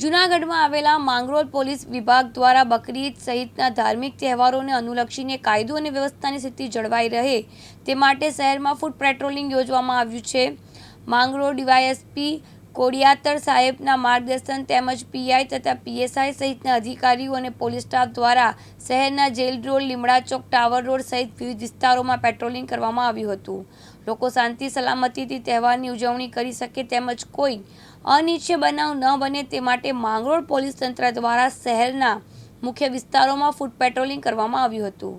જૂનાગઢમાં આવેલા માંગરોળ પોલીસ વિભાગ દ્વારા બકરીદ સહિતના ધાર્મિક તહેવારોને અનુલક્ષીને કાયદો અને વ્યવસ્થાની સ્થિતિ જળવાઈ રહે તે માટે શહેરમાં ફૂટ પેટ્રોલિંગ યોજવામાં આવ્યું છે. માંગરોળ ડીવાયએસપી કોડિયાતર સાહેબના માર્ગદર્શન તેમજ પીઆઈ તથા પીએસઆઈ સહિતના અધિકારીઓ અને પોલીસ સ્ટાફ દ્વારા શહેરના જેલ રોડ, લીમડા ચોક, ટાવર રોડ સહિત વિવિધ વિસ્તારોમાં પેટ્રોલિંગ કરવામાં આવ્યું હતું. લોકો શાંતિ, સલામતીથી તહેવારની ઉજવણી કરી શકે તેમજ કોઈ અનિચ્છે બનાવ ન બને તે માટે માંગરોળ પોલીસ તંત્ર દ્વારા શહેરના મુખ્ય વિસ્તારોમાં ફૂટ પેટ્રોલિંગ કરવામાં આવ્યું હતું.